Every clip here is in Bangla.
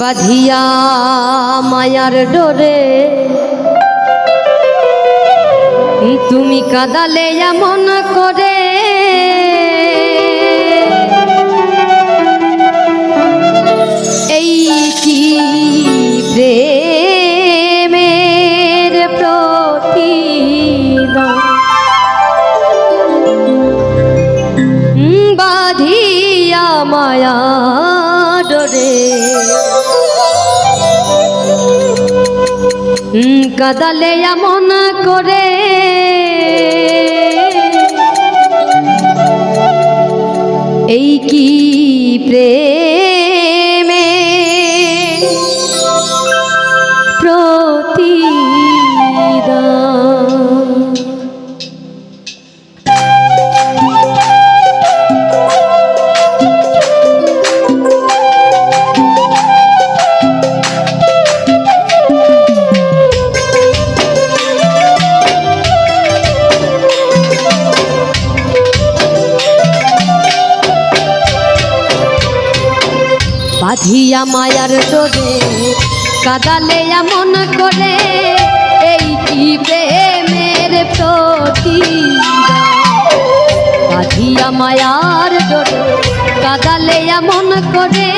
বাঁধিয়া মায়ার ডোরে। তুমি কাদালে এমন করে। এই কি প্রেমের প্রতিদান? বাঁধিয়া মায়া ডোরে। কাদালে এমন করে। এই কি প্রেমে? বাঁধিয়া মায়ার ডোরে কাদালে এমন করে, এই কি প্রেমের প্রতি বাঁধিয়া মায়ার ডোরে কাদালে এমন করে,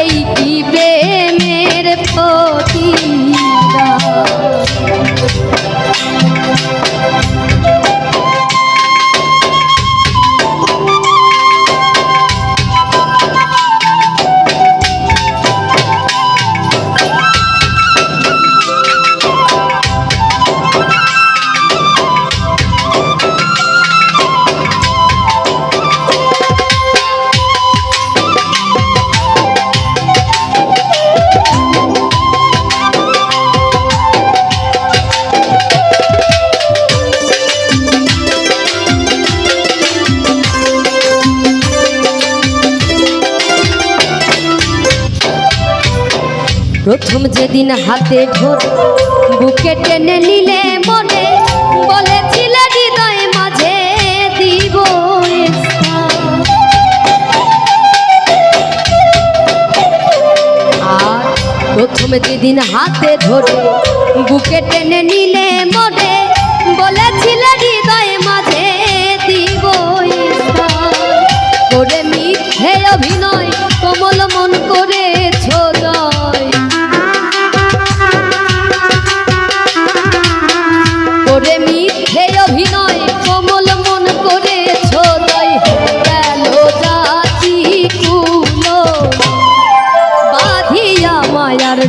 এই কি প্রেমের প্রতি প্রথম যেদিন হাতে ঘোর বুকে টেনে নিলে মনে, বলেছিলে হৃদয় মাঝে দিব আর প্রথম যেদিন হাতে ধরে বুকে টেনে নিলে মনে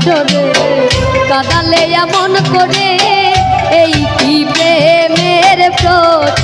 ডোরে কাদালে এমন করে এই কি প্রেমের প্রতিদান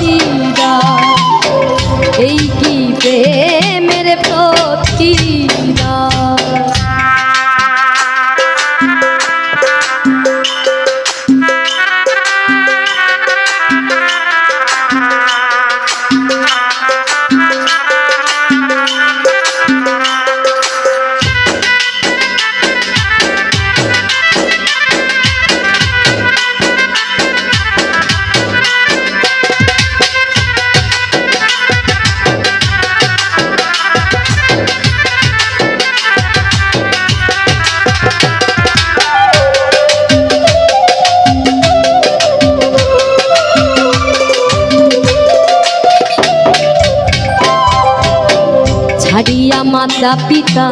মাতা পিতা।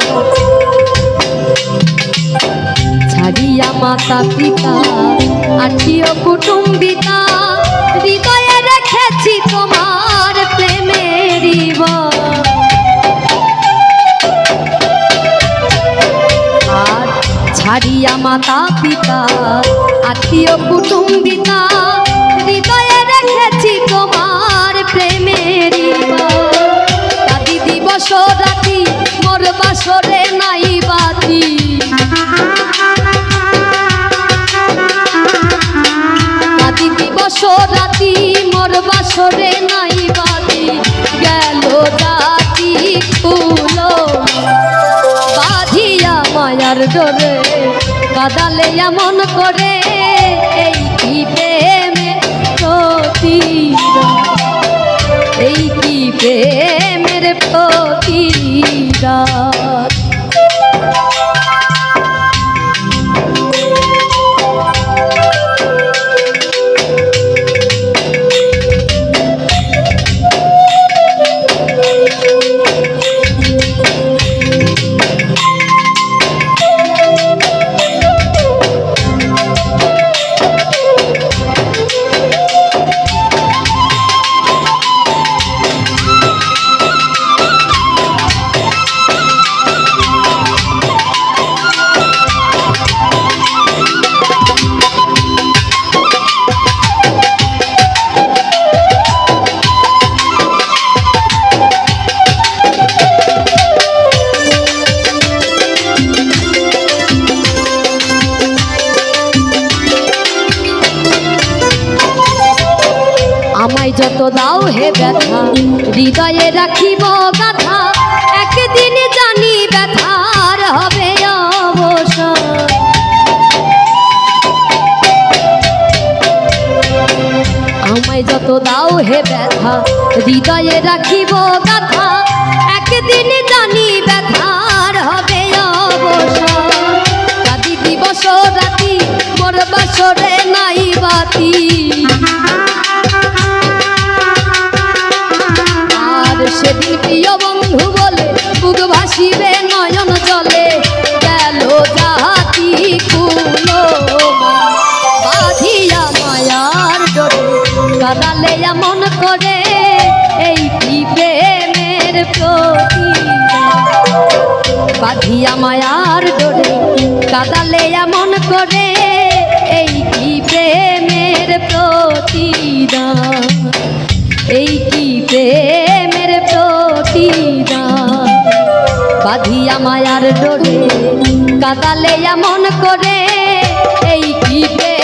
ছাড়িয়া মাতা পিতা, আত্মীয় কুটুম্বিতা হৃদয়ে রেখেছি তোমার প্রেমের আর ছাড়িয়া মাতা পিতা, আত্মীয় কুটুম্বিতা হৃদয়ে রেখেছি তোমার প্রেমের দাদি দিবস রাতি বাসরে নাই বাতি। দাদি দিবস রাতি, মোর বাসরে নাই বাতি। গেল রাতি কুলো বাঁধিয়া মায়ার ডোরে কাদালে এমন করে এই কি প্রেমে প্রতিদান এই প্রেমের প্রতিদান। যত দাও হে ব্যথা, হৃদয়ে রাখিব গাথা, একদিন জানি ব্যথার হবে অবসর। আমায় যত দাও হে ব্যথা, হৃদয়ে রাখিব গাথা, একদিন জানি ব্যথার হবে অবসর। দিবস রাতি মোর বাসরে নাই বাতি। মায়ার ডোরে কাদালে এমন করে, এই কি প্রেমের প্রতিদান? এই কি প্রেমের প্রতিদান? বাঁধিয়া মায়ার ডোরে কাদালে এমন করে, এই কি প্রেম